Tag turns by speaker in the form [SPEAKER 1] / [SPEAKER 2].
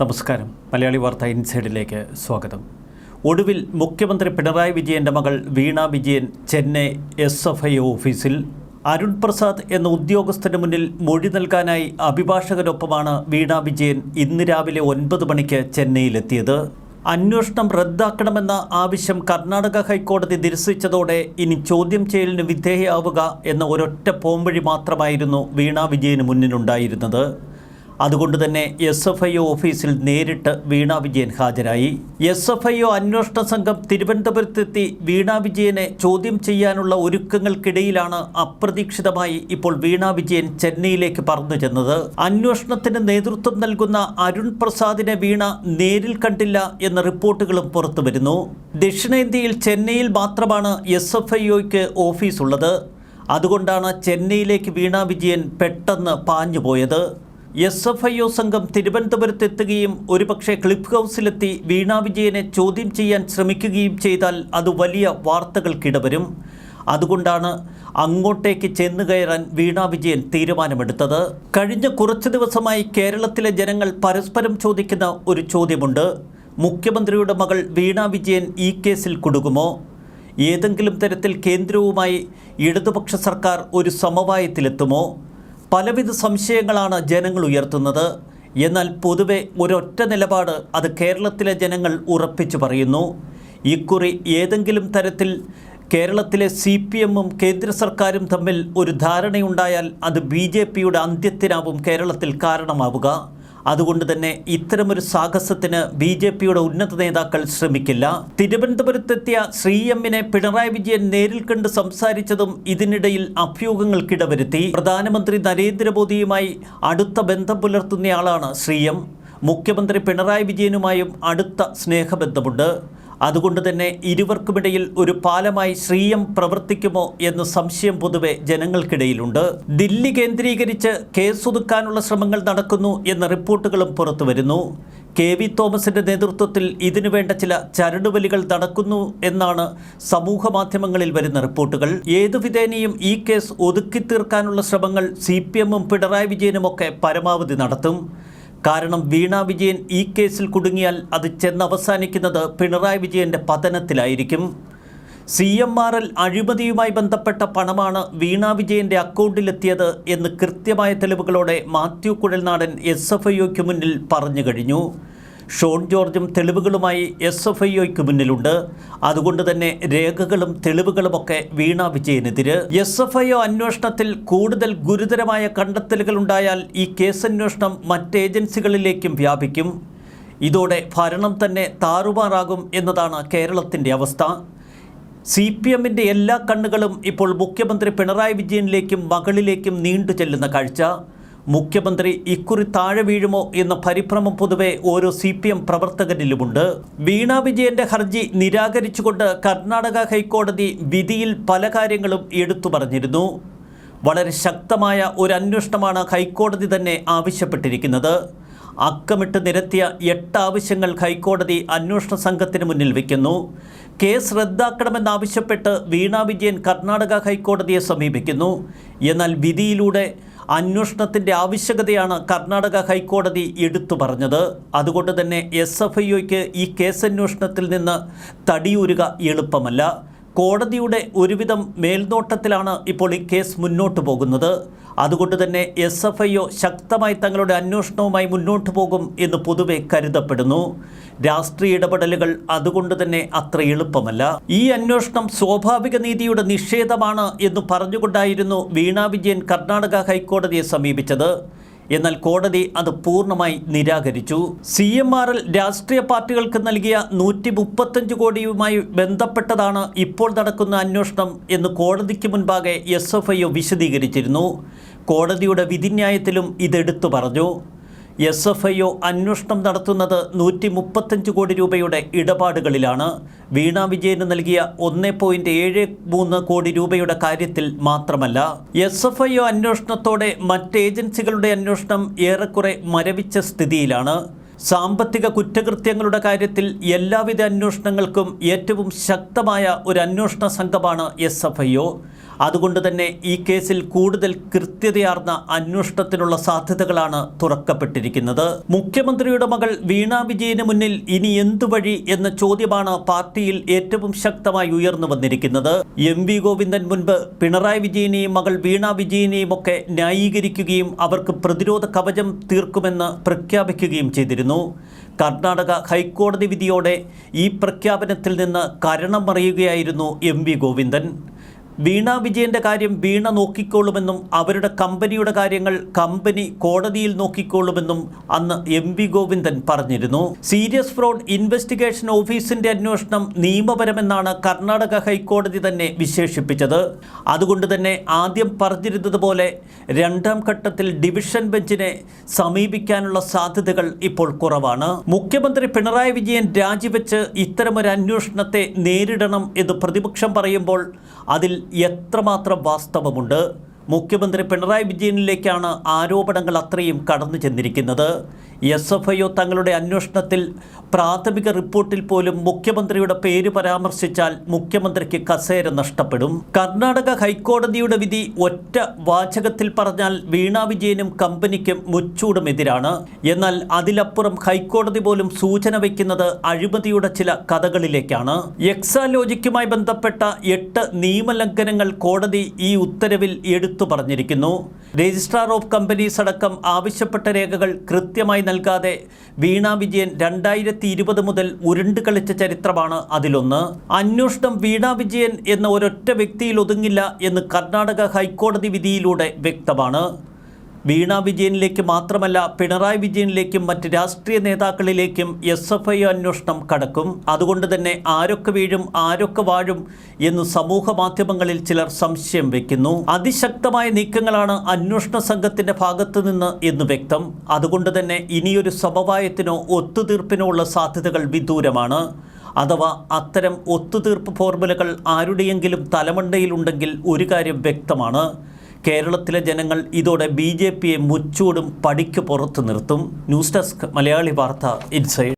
[SPEAKER 1] നമസ്കാരം. മലയാളി വാർത്ത ഇൻസൈഡിലേക്ക് സ്വാഗതം. ഒടുവിൽ മുഖ്യമന്ത്രി പിണറായി വിജയന്റെ മകൾ Veena Vijayan Chennai S F I ഓഫീസിൽ അരുൺ പ്രസാദ് എന്ന ഉദ്യോഗസ്ഥന് മുന്നിൽ മൊഴി നൽകാനായി അഭിഭാഷകനൊപ്പമാണ് വീണ വിജയൻ ഇന്ന് രാവിലെ ഒൻപത് മണിക്ക് ചെന്നൈയിലെത്തിയത്. അന്വേഷണം റദ്ദാക്കണമെന്ന ആവശ്യം കർണാടക ഹൈക്കോടതി നിരസിച്ചതോടെ ഇനി ചോദ്യം ചെയ്യലിന് വിധേയയാവുക എന്ന ഒരൊറ്റ പോംവഴി മാത്രമായിരുന്നു വീണ വിജയന് മുന്നിലുണ്ടായിരുന്നത്. അതുകൊണ്ട് തന്നെ എസ് എഫ് ഐ ഒ ഓഫീസിൽ നേരിട്ട് വീണ വിജയൻ ഹാജരായി. എസ് എഫ് ഐ ഒ അന്വേഷണ സംഘം തിരുവനന്തപുരത്തെത്തി വീണ വിജയനെ ചോദ്യം ചെയ്യാനുള്ള ഒരുക്കങ്ങൾക്കിടയിലാണ് അപ്രതീക്ഷിതമായി ഇപ്പോൾ വീണ വിജയൻ ചെന്നൈയിലേക്ക് പറന്നു ചെന്നത്. അന്വേഷണത്തിന് നേതൃത്വം നൽകുന്ന അരുൺ പ്രസാദിനെ വീണ നേരിൽ കണ്ടില്ല എന്ന റിപ്പോർട്ടുകളും പുറത്തു വരുന്നു. ദക്ഷിണേന്ത്യയിൽ ചെന്നൈയിൽ മാത്രമാണ് എസ് എഫ് ഐ ഒയ്ക്ക് ഓഫീസുള്ളത്. അതുകൊണ്ടാണ് ചെന്നൈയിലേക്ക് വീണ വിജയൻ പെട്ടെന്ന് പാഞ്ഞുപോയത്. എസ് എഫ് ഐ ഒ സംഘം തിരുവനന്തപുരത്തെത്തുകയും ഒരുപക്ഷെ ക്ലിഫ് ഹൗസിലെത്തി വീണ വിജയനെ ചോദ്യം ചെയ്യാൻ ശ്രമിക്കുകയും ചെയ്താൽ അത് വലിയ വാർത്തകൾക്കിടവരും. അതുകൊണ്ടാണ് അങ്ങോട്ടേക്ക് ചെന്നു കയറാൻ വീണ വിജയൻ തീരുമാനമെടുത്തത്. കഴിഞ്ഞ കുറച്ച് ദിവസമായി കേരളത്തിലെ ജനങ്ങൾ പരസ്പരം ചോദിക്കുന്ന ഒരു ചോദ്യമുണ്ട്. മുഖ്യമന്ത്രിയുടെ മകൾ വീണ വിജയൻ ഈ കേസിൽ കുടുങ്ങുമോ? ഏതെങ്കിലും തരത്തിൽ കേന്ദ്രവുമായി ഇടതുപക്ഷ സർക്കാർ ഒരു സമവായത്തിലെത്തുമോ? പലവിധ സംശയങ്ങളാണ് ജനങ്ങൾ ഉയർത്തുന്നത്. എന്നാൽ പൊതുവെ ഒരൊറ്റ നിലപാട് അത് കേരളത്തിലെ ജനങ്ങൾ ഉറപ്പിച്ചു പറയുന്നു. ഇക്കുറി ഏതെങ്കിലും തരത്തിൽ കേരളത്തിലെ സി പി എമ്മും കേന്ദ്ര സർക്കാരും തമ്മിൽ ഒരു ധാരണയുണ്ടായാൽ അത് ബി ജെ പിയുടെ അന്ത്യത്തിനാവും കേരളത്തിൽ കാരണമാവുക. അതുകൊണ്ട് തന്നെ ഇത്തരമൊരു സാഹസത്തിന് ബി ജെ പിയുടെ ഉന്നത നേതാക്കൾ ശ്രമിക്കില്ല. തിരുവനന്തപുരത്തെത്തിയ ശ്രീ എമ്മിനെ പിണറായി വിജയൻ നേരിൽ കണ്ട് സംസാരിച്ചതും ഇതിനിടയിൽ അഭ്യൂഹങ്ങൾക്കിടവരുത്തി. പ്രധാനമന്ത്രി നരേന്ദ്രമോദിയുമായി അടുത്ത ബന്ധം പുലർത്തുന്നയാളാണ് ശ്രീ എം. മുഖ്യമന്ത്രി പിണറായി വിജയനുമായും അടുത്ത സ്നേഹബന്ധമുണ്ട്. അതുകൊണ്ട് തന്നെ ഇരുവർക്കുമിടയിൽ ഒരു പാലമായി ശ്രീയം പ്രവർത്തിക്കുമോ എന്ന് സംശയം പൊതുവെ ജനങ്ങൾക്കിടയിലുണ്ട്. ദില്ലി കേന്ദ്രീകരിച്ച് കേസൊതുക്കാനുള്ള ശ്രമങ്ങൾ നടക്കുന്നു എന്ന റിപ്പോർട്ടുകളും പുറത്തു വരുന്നു. കെ വി തോമസിന്റെ നേതൃത്വത്തിൽ ഇതിനുവേണ്ട ചില ചരടുവലികൾ നടക്കുന്നു എന്നാണ് സമൂഹ മാധ്യമങ്ങളിൽ വരുന്ന റിപ്പോർട്ടുകൾ. ഏതു വിധേനയും ഈ കേസ് ഒതുക്കി തീർക്കാനുള്ള ശ്രമങ്ങൾ സി പി എമ്മും പിണറായി വിജയനുമൊക്കെ പരമാവധി നടത്തും. കാരണം വീണ വിജയൻ ഈ കേസിൽ കുടുങ്ങിയാൽ അത് ചെന്നവസാനിക്കുന്നത് പിണറായി വിജയന്റെ പതനത്തിലായിരിക്കും. സി എം ആർ എൽ അഴിമതിയുമായി ബന്ധപ്പെട്ട പണമാണ് വീണ വിജയന്റെ അക്കൗണ്ടിലെത്തിയത് എന്ന് കൃത്യമായ തെളിവുകളോടെ Mathew Kuzhalnadan S F I ഒക്ക് മുന്നിൽ പറഞ്ഞു കഴിഞ്ഞു. ഷോൺ ജോർജും തെളിവുകളുമായി എസ് എഫ് ഐ മുന്നിലുണ്ട്. അതുകൊണ്ട് തന്നെ രേഖകളും തെളിവുകളുമൊക്കെ വീണ വിജയനെതിര്. എസ് എഫ് ഐ ഒ അന്വേഷണത്തിൽ കൂടുതൽ ഗുരുതരമായ കണ്ടെത്തലുകൾ ഉണ്ടായാൽ ഈ കേസന്വേഷണം മറ്റ് ഏജൻസികളിലേക്കും വ്യാപിക്കും. ഇതോടെ ഭരണം തന്നെ താറുമാറാകും എന്നതാണ് കേരളത്തിന്റെ അവസ്ഥ. സി പി എമ്മിന്റെ എല്ലാ കണ്ണുകളും ഇപ്പോൾ മുഖ്യമന്ത്രി പിണറായി വിജയനിലേക്കും മകളിലേക്കും നീണ്ടു ചെല്ലുന്ന കാഴ്ച. മുഖ്യമന്ത്രി ഇക്കുറി താഴെ വീഴുമോ എന്ന പരിഭ്രമം പൊതുവെ ഓരോ സി പി എം പ്രവർത്തകരിലുമുണ്ട്. വീണ വിജയന്റെ ഹർജി നിരാകരിച്ചുകൊണ്ട് കർണാടക ഹൈക്കോടതി വിധിയിൽ പല കാര്യങ്ങളും എടുത്തു പറഞ്ഞിരുന്നു. വളരെ ശക്തമായ ഒരു അന്വേഷണമാണ് ഹൈക്കോടതി തന്നെ ആവശ്യപ്പെട്ടിരിക്കുന്നത്. അക്കമിട്ട് നിരത്തിയ എട്ട് ആവശ്യങ്ങൾ ഹൈക്കോടതി അന്വേഷണ സംഘത്തിന് മുന്നിൽ വയ്ക്കുന്നു കേസ് റദ്ദാക്കണമെന്നാവശ്യപ്പെട്ട് വീണ വിജയൻ കർണാടക ഹൈക്കോടതിയെ സമീപിക്കുന്നു. എന്നാൽ വിധിയിലൂടെ അന്വേഷണത്തിന്റെ ആവശ്യകതയാണ് കർണാടക ഹൈക്കോടതി എടുത്തു പറഞ്ഞത്. അതുകൊണ്ട് തന്നെ എസ് എഫ് ഐ ഒയ്ക്ക് ഈ കേസന്വേഷണത്തിൽ നിന്ന് തടിയൂരുക എളുപ്പമല്ല. കോടതിയുടെ ഒരുവിധം മേൽനോട്ടത്തിലാണ് ഇപ്പോൾ ഈ കേസ് മുന്നോട്ട് പോകുന്നത്. അതുകൊണ്ട് തന്നെ എസ് എഫ് ഐ ഒ ശക്തമായി തങ്ങളുടെ അന്വേഷണവുമായി മുന്നോട്ട് പോകും എന്ന് പൊതുവെ കരുതപ്പെടുന്നു. രാഷ്ട്രീയ ഇടപെടലുകൾ അതുകൊണ്ട് തന്നെ അത്ര എളുപ്പമല്ല. ഈ അന്വേഷണം സ്വാഭാവിക നീതിയുടെ നിഷേധമാണ് എന്ന് പറഞ്ഞുകൊണ്ടായിരുന്നു വീണാ വിജയൻ കർണാടക ഹൈക്കോടതിയെ സമീപിച്ചത്. എന്നാൽ കോടതി അത് പൂർണമായി നിരാകരിച്ചു. സി രാഷ്ട്രീയ പാർട്ടികൾക്ക് നൽകിയ നൂറ്റി കോടിയുമായി ബന്ധപ്പെട്ടതാണ് ഇപ്പോൾ നടക്കുന്ന അന്വേഷണം എന്ന് കോടതിക്ക് മുൻപാകെ എസ് വിശദീകരിച്ചിരുന്നു. കോടതിയുടെ വിധിന്യായത്തിലും ഇതെടുത്തു പറഞ്ഞു. എസ് എഫ് ഐ ഒ അന്വേഷണം നടത്തുന്നത് നൂറ്റി മുപ്പത്തഞ്ച് കോടി രൂപയുടെ ഇടപാടുകളിലാണ്. വീണ വിജയന് നൽകിയ ഒന്ന് പോയിന്റ് ഏഴ് മൂന്ന് കോടി രൂപയുടെ കാര്യത്തിൽ മാത്രമല്ല. എസ് എഫ് ഐ ഒ അന്വേഷണത്തോടെ മറ്റേജൻസികളുടെ അന്വേഷണം ഏറെക്കുറെ മരവിച്ച സ്ഥിതിയിലാണ്. സാമ്പത്തിക കുറ്റകൃത്യങ്ങളുടെ കാര്യത്തിൽ എല്ലാവിധ അന്വേഷണങ്ങൾക്കും ഏറ്റവും ശക്തമായ ഒരു അന്വേഷണ സംഘമാണ് എസ് എഫ് ഐ ഒ. അതുകൊണ്ട് തന്നെ ഈ കേസിൽ കൂടുതൽ കൃത്യതയാർന്ന അന്വേഷണത്തിനുള്ള സാധ്യതകളാണ് തുറക്കപ്പെട്ടിരിക്കുന്നത്. മുഖ്യമന്ത്രിയുടെ മകൾ വീണ വിജയന് മുന്നിൽ ഇനി എന്തു വഴി എന്ന ചോദ്യമാണ് പാർട്ടിയിൽ ഏറ്റവും ശക്തമായി ഉയർന്നു വന്നിരിക്കുന്നത്. എം വി ഗോവിന്ദൻ മുൻപ് പിണറായി വിജയനെയും മകൾ വീണ വിജയനെയും ഒക്കെ ന്യായീകരിക്കുകയും അവർക്ക് പ്രതിരോധ കവചം തീർക്കുമെന്ന് പ്രഖ്യാപിക്കുകയും ചെയ്തിരുന്നു. കർണാടക ഹൈക്കോടതി വിധിയോടെ ഈ പ്രഖ്യാപനത്തിൽ നിന്ന് കരണം അറിയുകയായിരുന്നു എം വി ഗോവിന്ദൻ. വീണ വിജയന്റെ കാര്യം വീണ നോക്കിക്കോളുമെന്നും അവരുടെ കമ്പനിയുടെ കാര്യങ്ങൾ കമ്പനി കോടതിയിൽ നോക്കിക്കോളുമെന്നും അന്ന് എം വി ഗോവിന്ദൻ പറഞ്ഞിരുന്നു. സീരിയസ് ഫ്രോഡ് ഇൻവെസ്റ്റിഗേഷൻ ഓഫീസിന്റെ അന്വേഷണം നിയമപരമെന്നാണ് കർണാടക ഹൈക്കോടതി തന്നെ വിശേഷിപ്പിച്ചത്. അതുകൊണ്ട് തന്നെ ആദ്യം പറഞ്ഞിരുന്നതുപോലെ രണ്ടാം ഘട്ടത്തിൽ ഡിവിഷൻ ബെഞ്ചിനെ സമീപിക്കാനുള്ള സാധ്യതകൾ ഇപ്പോൾ കുറവാണ്. മുഖ്യമന്ത്രി പിണറായി വിജയൻ രാജിവെച്ച് ഇത്തരമൊരു അന്വേഷണത്തെ നേരിടണം എന്ന് പ്രതിപക്ഷം പറയുമ്പോൾ അതിൽ എത്രമാത്രം വാസ്തവമുണ്ട്? മുഖ്യമന്ത്രി പിണറായി വിജയനിലേക്കാണ് ആരോപണങ്ങൾ അത്രയും കടന്നു ചെന്നിരിക്കുന്നത് എസ് എഫ് ഐ ഒ തങ്ങളുടെ അന്വേഷണത്തിൽ പ്രാഥമിക റിപ്പോർട്ടിൽ പോലും മുഖ്യമന്ത്രിയുടെ പേര് പരാമർശിച്ചാൽ മുഖ്യമന്ത്രിക്ക് കസേര നഷ്ടപ്പെടും. കർണാടക ഹൈക്കോടതിയുടെ വിധി ഒറ്റ വാചകത്തിൽ പറഞ്ഞാൽ വീണ വിജയനും കമ്പനിക്കും മുച്ചൂടും എതിരാണ് എന്നാൽ അതിലപ്പുറം ഹൈക്കോടതി പോലും സൂചന വയ്ക്കുന്നത് അഴിമതിയുടെ ചില കഥകളിലേക്കാണ്. എക്സാലോജിക്കുമായി ബന്ധപ്പെട്ട എട്ട് നിയമലംഘനങ്ങൾ കോടതി ഈ ഉത്തരവിൽ എടുത്തു പറഞ്ഞിരിക്കുന്നു. രജിസ്ട്രാർ ഓഫ് കമ്പനീസ് അടക്കം ആവശ്യപ്പെട്ട രേഖകൾ കൃത്യമായി നൽകാതെ വീണ വിജയൻ രണ്ടായിരത്തി ഇരുപത് മുതൽ ഉരുണ്ട് കളിച്ച ചരിത്രമാണ് അതിലൊന്ന്. അന്വേഷണം വീണ വിജയൻ എന്ന ഒരൊറ്റ വ്യക്തിയിൽ ഒതുങ്ങില്ല എന്ന് കർണാടക ഹൈക്കോടതി വിധിയിലൂടെ വ്യക്തമാണ്. വീണ വിജയനിലേക്ക് മാത്രമല്ല പിണറായി വിജയനിലേക്കും മറ്റ് രാഷ്ട്രീയ നേതാക്കളിലേക്കും എസ് എഫ് ഐ അന്വേഷണം കടക്കും. അതുകൊണ്ട് തന്നെ ആരൊക്കെ വീഴും ആരൊക്കെ വാഴും എന്ന് സമൂഹ മാധ്യമങ്ങളിൽ ചിലർ സംശയം വയ്ക്കുന്നു അതിശക്തമായ നീക്കങ്ങളാണ് അന്വേഷണ സംഘത്തിന്റെ ഭാഗത്തു നിന്ന് എന്ന് വ്യക്തം. അതുകൊണ്ട് തന്നെ ഇനിയൊരു സമവായത്തിനോ ഒത്തുതീർപ്പിനോ ഉള്ള സാധ്യതകൾ വിദൂരമാണ്. അഥവാ അത്തരം ഒത്തുതീർപ്പ് ഫോർമുലകൾ ആരുടെയെങ്കിലും തലമണ്ടയിലുണ്ടെങ്കിൽ ഒരു കാര്യം വ്യക്തമാണ്. കേരളത്തിലെ ജനങ്ങൾ ഇതോടെ ബി ജെ പിയെ മുച്ചൂടും പടിക്ക് പുറത്ത് നിർത്തും. ന്യൂസ് ഡെസ്ക് മലയാളി വാർത്ത ഇൻസൈഡ്.